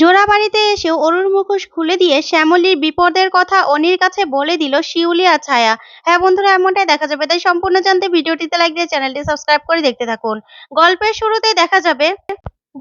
জোড়া বাড়িতে এসে অরুর মুখোশ খুলে দিয়ে শ্যামলীর বিপদের কথা অনির কাছে বলে দিল শিউলি আর ছায়া। হ্যাঁ বন্ধুরা, এমনটাই দেখা যাবে। তাই সম্পূর্ণ জানতে ভিডিওটিতে লাইক দিয়ে চ্যানেলটি সাবস্ক্রাইব করে দেখতে থাকুন। গল্পের শুরুতে দেখা যাবে,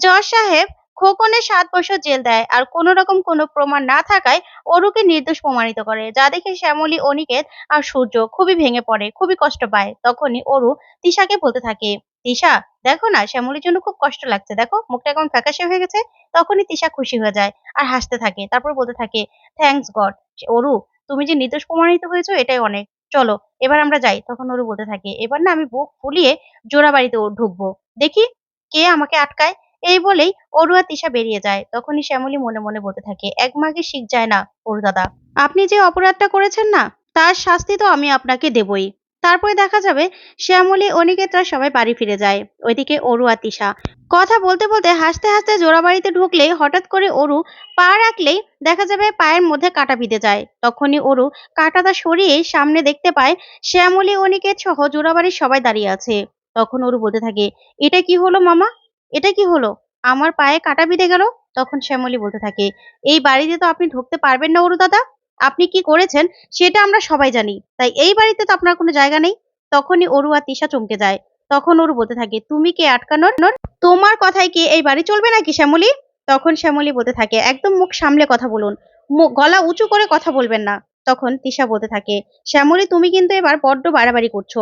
জজ সাহেব খোকনের সাত বছর জেল দেয় আর কোনো রকম কোনো প্রমাণ না থাকায় অরুকে নির্দোষ প্রমাণিত করে। যা দেখে শ্যামলী, অনিকেত আর সূর্য খুবই ভেঙে পড়ে, খুবই কষ্ট পায়। তখনই অরু তিশাকে বলতে থাকে তিশা, দেখো না, শ্যামলীর জন্য খুব কষ্ট লাগছে, দেখো, মুখটা কেমন ফ্যাকাশে হয়ে গেছে, তখনই তিশা খুশি হয়ে যায় আর হাসতে থাকে, তারপর বলতে থাকে থ্যাঙ্কস গড অরু, তুমি যে নির্দোষ প্রমাণিত হয়েছো, এটাই অনেক, চলো, এবার আমরা যাই তখন অরু বলতে থাকে, এবার না, আমি বুক ফুলিয়ে জোড়া বাড়িতে ঢুকবো, দেখি কে আমাকে আটকায় এই বলেই অরু আর তিশা বেরিয়ে যায়, তখনই শ্যামলী মনে মনে বলতে থাকে, এক মাগে শিখ যায় না অরু দাদা, আপনি যে অপরাধটা করেছেন না, তার শাস্তি তো আমি আপনাকে দেবই তারপরে দেখা যাবে শ্যামলী, অনিকেতরা সবাই বাড়ি ফিরে যায়। ওইদিকে অরু আর তিশা। কথা বলতে বলতে হাসতে হাসতে জোড়া বাড়িতে ঢুকলেই হঠাৎ করে অরু পা রাখলেই দেখা যাবে পায়ের মধ্যে কাটা বিঁধে যায়। তখনই অরু কাঁটাটা সরিয়ে সামনে দেখতে পায় শ্যামলী, অনিকেত সহ জোড়াবাড়ির সবাই দাঁড়িয়ে আছে। তখন অরু বলতে থাকে, এটা কি হলো মামা? এটা কি হলো? আমার পায়ে কাটা বিঁধে গেল? তখন শ্যামলী বলতে থাকে, এই বাড়িতে তো আপনি ঢুকতে পারবেন না অরু দাদা। আপনি কি করেছেন সেটা আমরা সবাই জানি। তাই এই বাড়িতে তো আপনার কোনো জায়গা নেই। তখনই অরু আর তিশা চমকে যায়। তখন অরু বলতে থাকে, তুমি কে আটকানোর তোমার কথায় কি এই বাড়ি চলবে নাকি শ্যামলী? তখন শ্যামলী বলতে থাকে, একদম মুখ সামলে কথা বলুন। গলা উঁচু করে কথা বলবেন না। তখন তিশা বলতে থাকে, শ্যামলী, তুমি কিন্তু এবার বড্ড বাড়াবাড়ি করছ।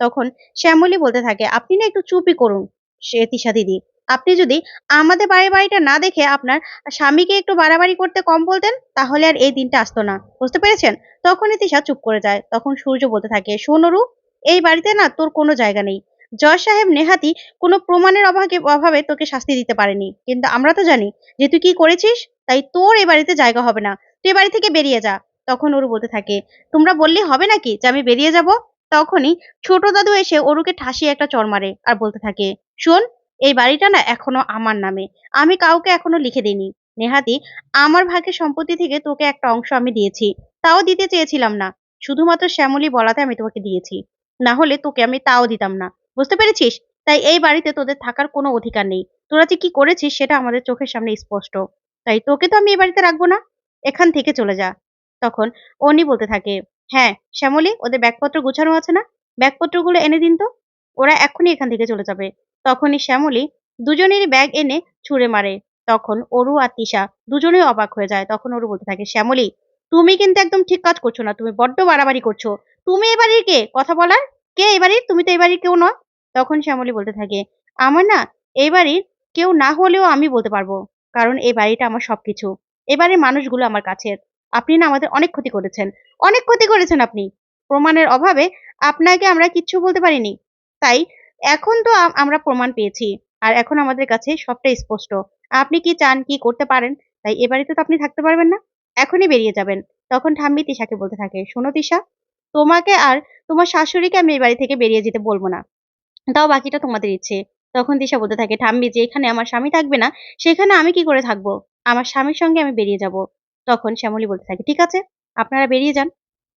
তখন শ্যামলী বলতে থাকে, আপনি না একটু চুপই করুন। সে তিশা দিদি আপনি যদি আমাদের বাড়ি বাড়িটা না দেখে আপনার স্বামীকে একটু বাড়াবাড়ি করতে কম বলতেন, তাহলে আর এই দিনটা আসতো না। বুঝতে পেরেছেন? তখনই তিশা চুপ করে যায়। তখন সূর্য বলতে থাকে সোনরু এই বাড়িতে না তোর কোনো জায়গা নেই। জজ সাহেব নেহাতি কোনো প্রমাণের অভাবে অভাবে তোকে শাস্তি দিতে পারেনি। কিন্তু আমরা তো জানি যে তুই কি করেছিস, তাই তোর এ বাড়িতে জায়গা হবে না। তুই বাড়ি থেকে বেরিয়ে যা। তখন ওরু বলতে থাকে, তোমরা বললে হবে নাকি যে আমি বেরিয়ে যাব? তখনই ছোট দাদু এসে অরুকে ঠাসিয়ে একটা চর মারে আর বলতে থাকে, শোন এই বাড়িটা না এখনও আমার নামে। আমি কাউকে এখনও লিখে দিইনি। নেহাতি, আমার ভাগের সম্পত্তি থেকে তোকে একটা অংশ আমি দিয়েছি। তাও দিতে চেয়েছিলাম না। শুধুমাত্র শ্যামলী বলাতে আমি তোমাকে দিয়েছি। না হলে তোকে আমি তাও দিতাম না। বুঝতে পেরেছিস? তাই এই বাড়িতে তোদের থাকার কোনো অধিকার নেই। তোরা যে কি করেছিস সেটা আমাদের চোখের সামনে স্পষ্ট। তাই তোকে তো আমি এই বাড়িতে রাখব না। এখান থেকে চলে যা। তখন অনি বলতে থাকে হ্যাঁ শ্যামলী, ওদের ব্যাগপত্র গুছানো আছে না? ব্যাগপত্রগুলো এনে দিন তো। ওরা এক্ষুনি এখান থেকে চলে যাবে। তখনই শ্যামলী দুজনেরই ব্যাগ এনে ছুঁড়ে মারে। তখন অরু আর তিশা দুজনেই অবাক হয়ে যায়। তখন অরু বলতে থাকে, শ্যামলী, তুমি কিন্তু একদম ঠিক কাজ করছ না। তুমি বড্ড বাড়াবাড়ি করছ। তুমি এবারের কে? কথা বলার? কে এবারের তুমি তো এবারের কেউ নয়। তখন শ্যামলী বলতে থাকে, আমার না এই বাড়ির কেউ না হলেও আমি বলতে পারব। কারণ এই বাড়িটা আমার সবকিছু। এবারের মানুষগুলো আমার কাছের। আপনি না আমাদের অনেক ক্ষতি করেছেন। অনেক ক্ষতি করেছেন আপনি। প্রমাণের অভাবে আপনাকে আমরা কিচ্ছু বলতে পারিনি। তাই এখন তো আমরা প্রমাণ পেয়েছি। আর এখন আমাদের কাছে সবটাই স্পষ্ট। আপনি কি চান কি করতে পারেন? তাই এ বাড়িতে তো আপনি থাকতে পারবেন না। এখনই বেরিয়ে যাবেন। তখন ঠাম্মি তিশাকে বলতে থাকে, শোনো তিশা, তোমাকে আর তোমার শাশুড়িকে আমি এই বাড়ি থেকে বেরিয়ে যেতে বলব না। তাও বাকিটা তোমাদের ইচ্ছে। তখন দিশা বলতে থাকে, ঠাম্মি যে এখানে আমার স্বামী থাকবে না, সেখানে আমি কি করে থাকব? আমার স্বামীর সঙ্গে আমি বেরিয়ে যাব। তখন শ্যামলী বলতে থাকে, ঠিক আছে, আপনারা বেরিয়ে যান।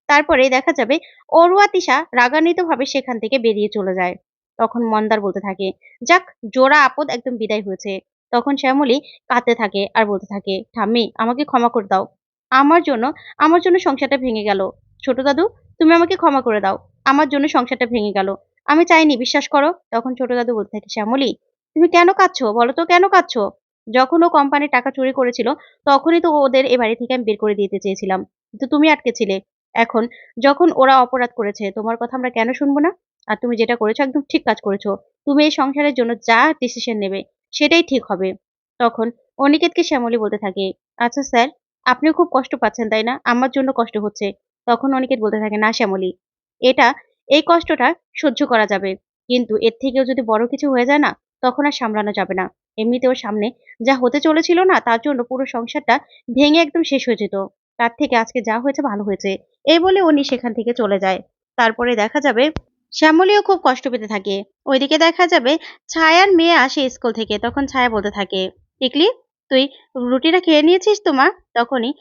তারপরে দেখা যাবে, অরুয়া তিশা রাগান্বিত ভাবে সেখান থেকে বেরিয়ে চলে যায়। তখন মন্দার বলতে থাকে, যাক, জোড়া আপদ একদম বিদায় হয়েছে। তখন শ্যামলী কাঁদতে থাকে আর বলতে থাকে, ঠাম্মি, আমাকে ক্ষমা করে দাও। আমার জন্য আমার জন্য সংসারটা ভেঙে গেল। ছোট দাদু, তুমি আমাকে ক্ষমা করে দাও। আমার জন্য সংসারটা ভেঙে গেল। আমি চাইনি, বিশ্বাস করো? তখন ছোট দাদু বলতে থাকে, শ্যামলী, তুমি কেন কাঁদছো? বলো তো, কেন কাঁদছো? যখন ও কোম্পানির টাকা চুরি করেছিল, তখনই তো ওদের এ বাড়ি থেকে আমি বের করে দিতে চেয়েছিলাম। কিন্তু তুমি আটকেছিলে এখন, যখন ওরা অপরাধ করেছে, তোমার কথা আমরা কেন শুনব না? আর তুমি যেটা করেছ একদম ঠিক কাজ করেছ। তুমি এই সংসারের জন্য যা ডিসিশন নেবে, সেটাই ঠিক হবে। তখন অনিকেতকে শ্যামলী বলতে থাকে আচ্ছা স্যার, আপনিও খুব কষ্ট পাচ্ছেন, তাই না? আমার জন্য কষ্ট হচ্ছে। তখন অনিকেত বলতে থাকে, না শ্যামলী, এটা, এই কষ্টটা সহ্য করা যাবে। কিন্তু এর থেকেও যদি বড় কিছু হয়ে যায় না, তখন আর সামলানো যাবে না। এমনিতেও সামনে যা হতে চলেছিল না, তার জন্য পুরো সংসারটা ভেঙে একদম শেষ হয়ে যেত। তার থেকে আজকে যা হয়েছে ভালো হয়েছে। এই বলে উনি সেখান থেকে চলে যায়। তারপরে দেখা যাবে শ্যামলীও খুব কষ্ট পেতে থাকে। ওইদিকে দেখা যাবে ছায়ার মেয়ে আসে স্কুল থেকে, তখন ছায়া বলতে থাকে, টিকলি, তুই রুটিটা খেয়ে নিয়েছিস তো মা? তখনই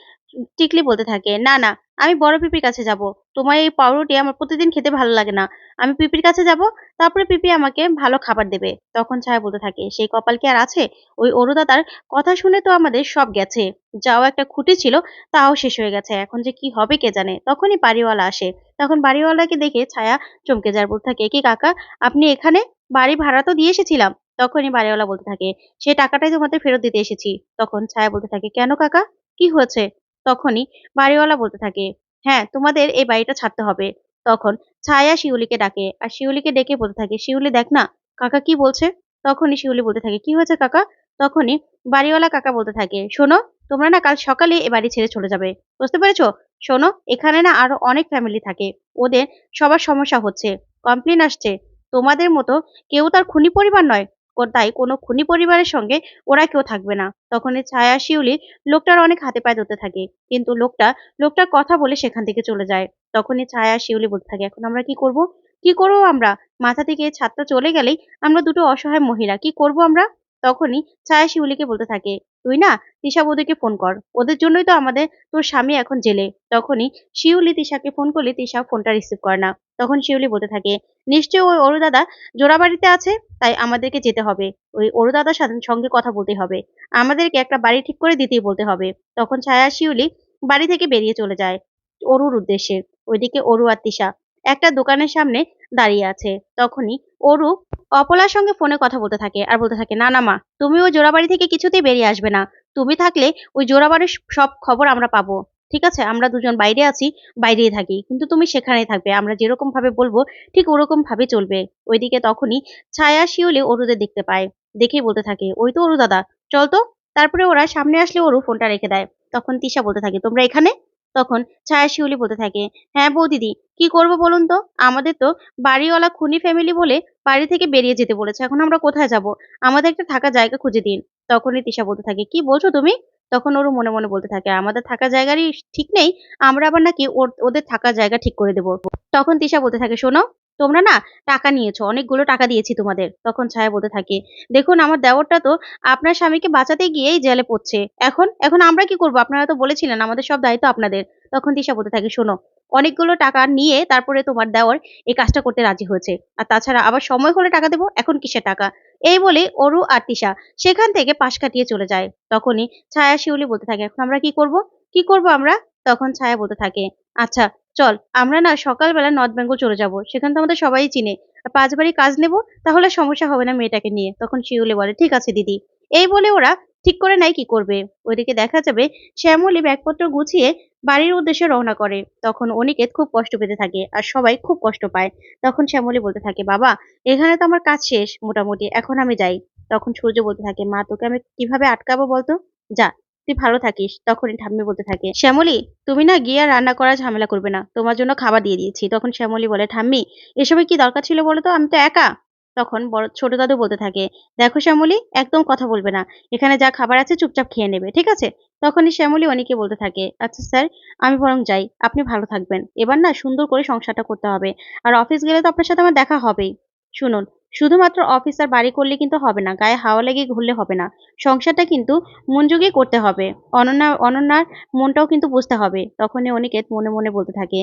টিকলি বলতে থাকে, না না আমি বড় পিপির কাছে যাব। তোমার এই পাউরুটি আমার প্রতিদিন খেতে ভালো লাগে না। আমি পিপির কাছে যাব, তারপরে পিপি আমাকে ভালো খাবার দেবে। তখন ছায়া বলতে থাকে, সেই কপাল কি আর আছে? ওই অরুদাদার কথা শুনে তো আমাদের সব গেছে। যাও, একটা খুঁটি ছিল, তাও শেষ হয়ে গেছে। এখন যে কি হবে কে জানে? তখনই বাড়িওয়ালা আসে। তখন বাড়িওয়ালাকে দেখে ছায়া চমকে যায়, বলতে থাকে কি কাকা, আপনি এখানে বাড়ি ভাড়া তো দিয়ে এসেছিলাম? তখনই বাড়িওয়ালা বলতে থাকে সেই টাকাটাই তোমাদের ফেরত দিতে এসেছি। তখন ছায়া বলতে থাকে, কেন কাকা? কি হয়েছে? তখনই বাড়িওয়ালা বলতে থাকে হ্যাঁ তোমাদের এই বাড়িটা ছাড়তে হবে। তখন ছায়া শিউলিকে ডাকে আর শিউলিকে ডেকে বলতে থাকে, শিউলি, দেখ না, কাকা কি বলছে? তখনই শিউলি বলতে থাকে, কি হয়েছে কাকা? তখনই বাড়িওয়ালা কাকা বলতে থাকে, শোনো, তোমরা না কাল সকালে এ বাড়ি ছেড়ে চলে যাবে, বুঝতে পেরেছ? শোনো, এখানে না আরও অনেক ফ্যামিলি থাকে, ওদের সবার সমস্যা হচ্ছে কমপ্লেন আসছে, তোমাদের মতো কেউ তার খুনি পরিবার নয় ও তাই কোনো খুনি পরিবারের সঙ্গে ওরা কেউ থাকবে না। তখন ছায়া শিউলি লোকটার অনেক হাতে পায়ে ধরতে থাকে। কিন্তু লোকটা লোকটার কথা বলে সেখান থেকে চলে যায়। তখনই ছায়া শিউলি বলতে থাকে, এখন আমরা কি করব? কি করব আমরা? মাথা থেকে ছাতটা চলে গেলেই আমরা দুটো অসহায় মহিলা, কি করব আমরা? তখনই ছায়া শিউলিকে বলতে থাকে, তুই না তিশা বৌদিকে ফোন কর। ওদের জন্যই তো আমাদের, তোর স্বামী এখন জেলে। তখনই শিউলি তিশাকে ফোন করলে তিশা ফোনটা রিসিভ করে না। তখন শিউলি বলতে থাকে, নিশ্চয়ই ওই অরু দাদা জোড়াবাড়িতে আছে, তাই আমাদেরকে যেতে হবে। ওই অরু দাদার সাথে সঙ্গে কথা বলতে হবে। আমাদেরকে একটা বাড়ি ঠিক করে দিতেই বলতে হবে। তখন ছায়া শিউলি বাড়ি থেকে বেরিয়ে চলে যায় অরুর উদ্দেশ্যে। ওইদিকে অরু আর তিশা একটা দোকানের সামনে দাঁড়িয়ে আছে। তখনই অরু অপলার সঙ্গে ফোনে কথা বলতে থাকে আর বলতে থাকে, না না, মা, তুমি ওই জোড়াবাড়ি থেকে কিছুতেই বেরিয়ে আসবে না। তুমি থাকলে ওই জোড়াবাড়ির সব খবর আমরা পাবো। ঠিক আছে? আমরা দুজন বাইরে আছি, বাইরেই থাকি। কিন্তু তুমি সেখানেই থাকবে। আমরা যেরকম ভাবে বলব, ঠিক ওরকম ভাবে চলবে। ওইদিকে তখনই ছায়া শিওলে অরুদের দেখতে পায়। দেখেই বলতে থাকে, ওই তো অরু দাদা, চল তো। তারপরে ওরা সামনে আসলে অরু ফোনটা রেখে দেয়। তখন তিশা বলতে থাকে, তোমরা এখানে? তখন ছায়া শিউলি বলতে থাকে হ্যাঁ বৌদিদি কি করব বলুন তো? আমাদের তো বাড়িওয়ালা খুনি ফ্যামিলি বলে বাড়ি থেকে বেরিয়ে যেতে বলেছে, এখন আমরা কোথায় যাব? আমাদের একটা থাকা জায়গা খুঁজে দিন। তখনই তিশা বলতে থাকে, কি বলছো তুমি? তখন ওরও মনে মনে বলতে থাকে, আমাদের থাকা জায়গারই ঠিক নেই, আমরা আবার নাকি ওদের থাকা জায়গা ঠিক করে দেবো। তখন তিশা বলতে থাকে, শোনো তোমরা না টাকা নিয়েছো, অনেকগুলো টাকা দিয়েছি তোমাদের, তখন ছায়া বলতে থাকে। দেখুন, আমার দেওরটা তো আপনার স্বামীকে বাঁচাতে গিয়েই জেলে পড়ছে। এখন এখন আমরা কি করব? আপনারা তো বলেছিলেন, আমাদের সব দায়িত্ব আপনাদের। তখন দিশা বলতে থাকে, শোনো, অনেকগুলো টাকা নিয়ে তারপরে তোমার দেওয়ার এই কাজটা করতে রাজি হয়েছে। আর তাছাড়া আবার সময় হলে টাকা দেবো, এখন কিসের টাকা? এই বলে অরু আর তিশা সেখান থেকে পাশ কাটিয়ে চলে যায়। তখনই ছায়া শিউলি বলতে থাকে, এখন আমরা কি করব? কি করব আমরা? তখন ছায়া বলতে থাকে আচ্ছা চল, আমরা না সকালবেলা নর্থ বেঙ্গল চলে যাব, সেখানে তো আমাদের সবাই চিনে। আর পাঁচ বাড়ি কাজ নেব, তাহলে সমস্যা হবে না মেয়েটাকে নিয়ে, তখন শিউলি বলে, ঠিক আছে দিদি। এই বলে ওরা ঠিক করে নাই কি করবে। ওইদিকে দেখা যাবে শ্যামলী ব্যাগপত্র গুছিয়ে বাড়ির উদ্দেশ্যে রওনা করে। তখন অনিকেত খুব কষ্ট পেতে থাকে, আর সবাই খুব কষ্ট পায়। তখন শ্যামলী বলতে থাকে, বাবা, এখানে তো আমার কাজ শেষ মোটামুটি, এখন আমি যাই। তখন সূর্য বলতে থাকে, মা, তোকে আমি কীভাবে আটকাবো বলতো? যা তুই ভালো থাকিস, তখনই ঠাম্মি বলতে থাকে, শ্যামলী, তুমি না গিয়ে রান্না করা ঝামেলা করবে না, তোমার জন্য খাবার দিয়ে দিয়েছি। তখন শ্যামলী বলে, ঠাম্মি, এসবে কি দরকার ছিল বলো তো? আমি তো একা। তখন বড়, ছোট দাদু বলতে থাকে, দেখো শ্যামলী, একদম কথা বলবে না, এখানে যা খাবার আছে চুপচাপ খেয়ে নেবে, ঠিক আছে? তখনই শ্যামলি অনেকে বলতে থাকে আচ্ছা স্যার, আমি বরং যাই, আপনি ভালো থাকবেন, এবার না সুন্দর করে সংসারটা করতে হবে, আর অফিস গেলে তো আপনার সাথে আমার দেখা হবেই। শুনুন, শুধুমাত্র অফিস আর বাড়ি করলে কিন্তু হবে না, গায়ে হাওয়া লেগে ঘুরলে হবে না। সংসারটা কিন্তু মনযোগে করতে হবে। অনন্যা, অনন্যার মনটাও কিন্তু বুঝতে হবে। তখনই অনিকেত মনে মনে বলতে থাকে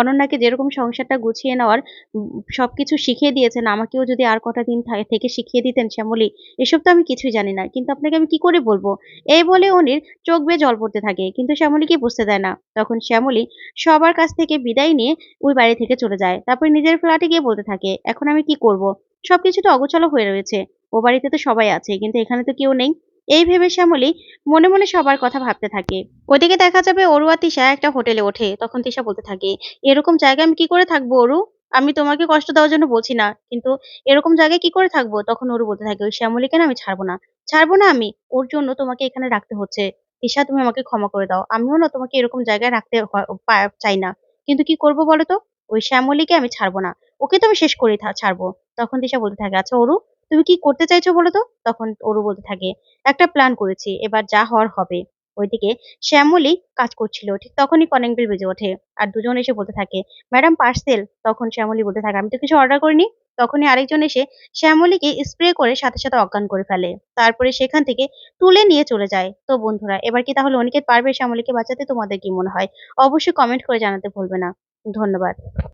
অনন্যাকে যেরকম সংসারটা গুছিয়ে নেওয়ার সবকিছু শিখিয়ে দিয়েছেন, আমাকেও যদি আর কটা দিন থেকে শিখিয়ে দিতেন শ্যামলী, এসব তো আমি কিছুই জানি না। কিন্তু আপনাকে আমি কি করে বলব? এই বলে অনির চোখ বেয়ে জল পড়তে থাকে, কিন্তু শ্যামলীকে বুঝতে দেয় না। তখন শ্যামলী সবার কাছ থেকে বিদায় নিয়ে ওই বাড়ি থেকে চলে যায়। তারপর নিজের ফ্ল্যাটে গিয়ে বলতে থাকে, এখন আমি কি করব? সবকিছু তো অগোছালো হয়ে রয়েছে। ও বাড়িতে তো সবাই আছে, কিন্তু এখানে তো কেউ নেই। এই ভেবে শ্যামলী মনে মনে সবার কথা ভাবতে থাকে। ওদিকে দেখা যাবে অরুয়া তিশা একটা হোটেলে ওঠে, তখন তিশা বলতে থাকে, এরকম জায়গায় আমি কি করে থাকব অরু? আমি তোমাকে কষ্ট দেওয়ার জন্য বলছি না, কিন্তু এরকম জায়গায় কি করে থাকব? তখন অরু বলতে থাকে, ওই শ্যামলীকে না আমি ছাড়বো না ছাড়বো না আমি, ওর জন্য তোমাকে এখানে রাখতে হচ্ছে। তিশা, তুমি আমাকে ক্ষমা করে দাও, আমিও না তোমাকে এরকম জায়গায় রাখতে চাই না, কিন্তু কি করব বলো তো? ওই শ্যামলীকে আমি ছাড়বো না, ওকে তো আমি শেষ করেই ছাড়বো। তখন তিশা বলতে থাকে আচ্ছা অরু তুমি কি করতে চাইছো বলো তো? তখন অরু বলতে থাকে, একটা প্ল্যান করেছি, এবার যা হওয়ার হবে। ওইদিকে শ্যামলী কাজ করছিল, ঠিক তখনই কলিং বেল বেজে ওঠে। আর দুজন এসে বলতে থাকে ম্যাডাম পার্সেল তখন শ্যামলী বলতে থাকে, আমি তো কিছু অর্ডার করিনি। তখনই আরেকজন এসে শ্যামলীকে স্প্রে করে সাথে সাথে অজ্ঞান করে ফেলে। তারপরে সেখান থেকে তুলে নিয়ে চলে যায়। তো বন্ধুরা, এবার কি তাহলে অনিকেত পারবে শ্যামলীকে বাঁচাতে? তোমাদের কি মনে হয়? অবশ্যই কমেন্ট করে জানাতে ভুলবে না। ধন্যবাদ।